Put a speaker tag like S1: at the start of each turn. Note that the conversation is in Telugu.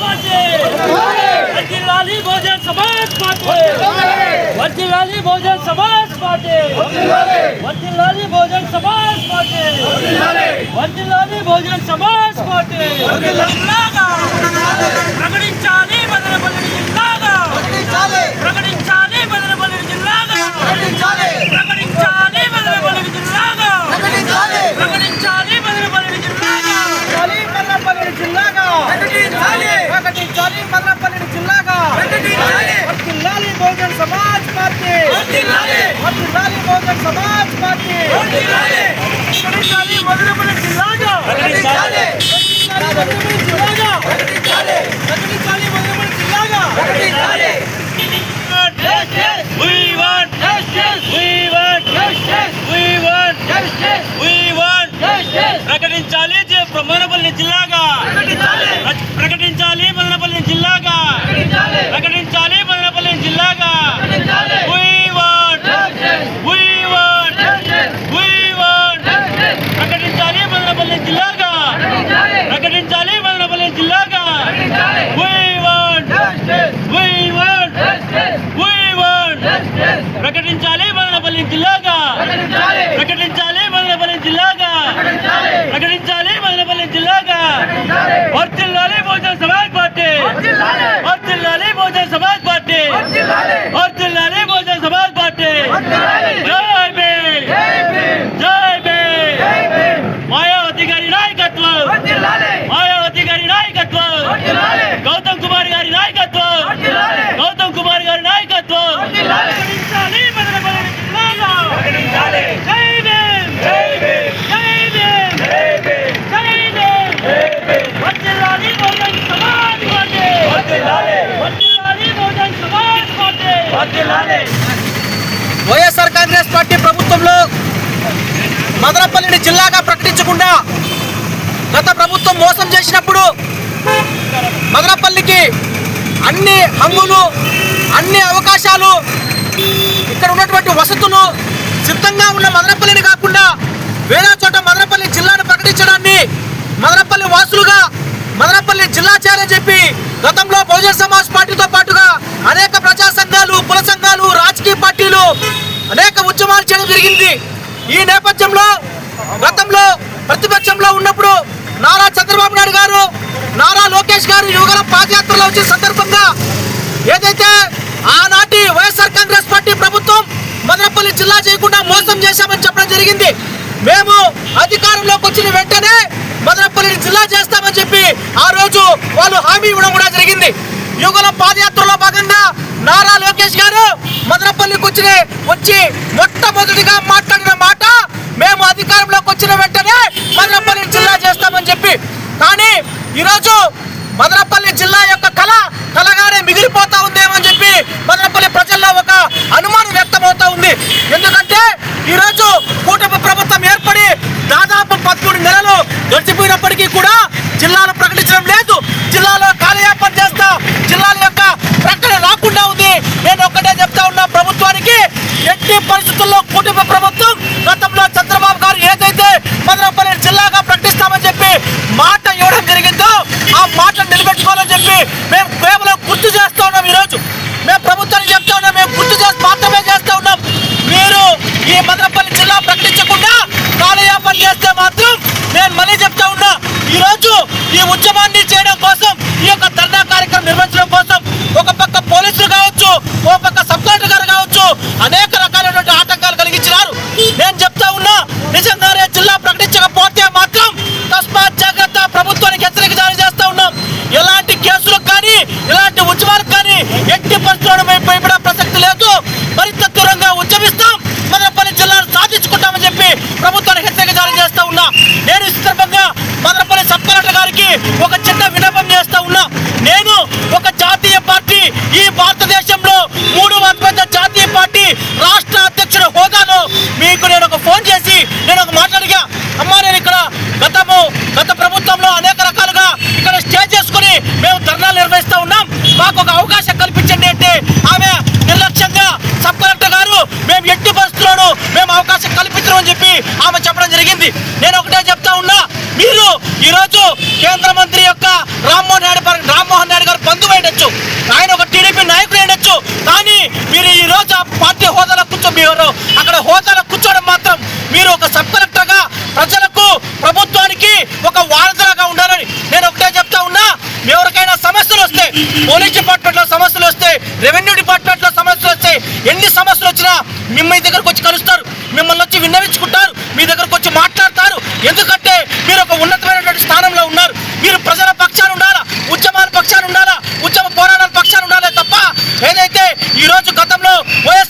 S1: పార్టీ వర్ధిల్లాలి బహుజన్ సమాజ్ పార్టీ వర్ధిల్లాలి బహుజన్ సమాజ్ పార్టీ వర్ధిల్లాలి బహుజన్ సమాజ్ పార్టీ వర్ధిల్లాలి బహుజన్ సమాజ్ పార్టీ జిల్లాగా ప్రకటించాలి మదనపల్లి జిల్లాగా ప్రకటించాలి మదనపల్లి జిల్లాగా ప్రకటించాలి మదనపల్లి జిల్లాగా ప్రకటించాలి మదనపల్లి జిల్లాగా
S2: మదనపల్లి జిల్లాగా ప్రకటించాలి మదనపల్లి జిల్లాగా వర్ధిల్లాలి బహుజన్ సమాజ్ పార్టీ వర్ధిల్లాలి బహుజన్ సమాజ్ పార్టీ. మదనపల్లి జిల్లాగా.
S1: ప్రకటించాలి.
S2: మదనపల్లి జిల్లాగా ప్రకటించాలి మదనపల్లి జిల్లాగా
S1: We want justice. We want justice. We want justice. We want justice. ప్రకటించాలి జ- మదనపల్లి జిల్లాగా ప్ర- ప్రకటించాలి మదనపల్లి జిల్లాగా ప్రకటించాలి మదనపల్లి జిల్లాగా We want We want We want ప్రకటించాలి మదనపల్లి జిల్లాగా ప్రకటించాలి మదనపల్లి జిల్లాగా We want We want We want ప్రకటించాలి మదనపల్లి జిల్లాగా ప్రకటించాలి మదనపల్లి జిల్లాగా ప్రకటించాలి మదనపల్లి జిల్లాగా వర్తిల్లాలి బహుజన సమాజ్ పార్టీ వర్తిల్లాలి బహుజన సమాజ్ పార్టీ వర్తిల్లాలి బహుజన సమాజ్ పార్టీ జై భీమ్ జై భీమ్ మాయావతి గారి నాయకత్వం మాయావతి గారి నాయకత్వం గౌతమ్ కుమార్ గారి నాయకత్వం గౌతమ్ కుమార్ గారి నాయకత్వం ప్రకటించాలి మదనపల్లి జిల్లాలో జై భీమ్ జై భీమ్ జై భీమ్ వర్ధిల్లాలి బహుజన్ సమాజ్ పార్టీ వర్ధిల్లాలి Bahujan Samaj party
S2: YSR Congress party ప్రభుత్వంలో మదనపల్లిని జిల్లాగా ప్రకటించకుండా గత ప్రభుత్వం మోసం చేసినప్పుడు మదనపల్లికి అన్ని హంగులు అన్ని అవకాశాలు ఇక్కడ ఉన్నటువంటి వసతులు సిద్ధంగా ఉన్న మదనపల్లిని కాకుండా వేరే చోట మదనపల్లి జిల్లాను ప్రకటించడాన్ని మదనపల్లి వాసులుగా మదనపల్లి జిల్లా చేయాలని చెప్పి గతంలో బహుజన సమాజ్ పార్టీతో పాటుగా అనేక ప్రజా సంఘాలు నేపథ్యంలో గతంలో ప్రతిపక్షంలో ఉన్నప్పుడు నారా చంద్రబాబు నాయుడు గారు నారా లోకేష్ గారు యువగల పాదయాత్రలో వచ్చిన సందర్భంగా ఏదైతే ఆనాటి వైఎస్ఆర్ కాంగ్రెస్ పార్టీ ప్రభుత్వం మదనపల్లి జిల్లా చేయకుండా మోసం చేశామని చెప్పడం జరిగింది మేము అధికారంలోకి వచ్చిన వెంటనే మదనపల్లిని జిల్లా చేస్తామని చెప్పి ఆ రోజు వాళ్ళు హామీ ఇవ్వడం కూడా జరిగింది. యుగల పాదయాత్రలో భాగంగా నారా లోకేష్ గారు మదనపల్లికి వచ్చి వచ్చి మొట్టమొదటిగా మాట్లాడిన మాట మేము అధికారంలోకి వచ్చిన వెంటనే మదనపల్లి జిల్లా చేస్తామని చెప్పి. కానీ ఈరోజు మదనపల్లి జిల్లా యొక్క కళ కలగానే మిగిలిపోతా ఉందేమని చెప్పి మదనపల్లి ప్రజల్లో ఒక అనుమానం వ్యక్తమవుతా ఉంది. ఎందుకంటే ఈరోజు కూటమి ప్రభుత్వం ఏర్పడి దాదాపు పదమూడు నెలలు గడిచిపోయినప్పటికీ కూడా జిల్లాలో ప్రకటించడం ഉച്ചമണ്ണിച്ച് చెప్పి ఆమె చెప్పడం జరిగింది. నేను ఒకటే చెప్తా ఉన్నా మీరు ఈరోజు కేంద్ర మంత్రి యొక్క రామ్మోహన్ నాయుడు రామ్మోహన్ నాయుడు గారు బంధువు అయ్యచ్చు ఆయన ఒక టీడీపీ నాయకుడు అయ్యచ్చు కానీ మీరు ఈరోజు ఆ పార్టీ హోదాలో కూర్చో మీరు అక్కడ హోదాలో కూర్చోవడం మాత్రం మీరు ఒక సబ్ కలెక్టర్గా ప్రజలకు ప్రభుత్వానికి ఒక వారధిలాగా ఉండాలని నేను ఒకటే చెప్తా ఉన్నా. ఎవరికైనా సమస్యలు వస్తే పోలీస్ డిపార్ట్మెంట్లో సమస్యలు వస్తే రెవెన్యూ డిపార్ట్మెంట్లో సమస్యలు వస్తాయి ఎన్ని సమస్యలు వచ్చినా మిమ్మల్ని దగ్గరకు వచ్చి కలుస్తారు. మిమ్మల్ని వచ్చి విన్నవించుకుంటారు మీ దగ్గరకు వచ్చి మాట్లాడతారు. ఎందుకంటే మీరు ఒక ఉన్నతమైనటువంటి స్థానంలో ఉన్నారు. మీరు ప్రజల పక్షాన ఉండాలా? ఉద్యమాల పక్షాన ఉండాలా? ఉద్యమ పోరాటాల పక్షాన ఉండాలే తప్ప ఏదైతే ఈ రోజు గతంలో వైఎస్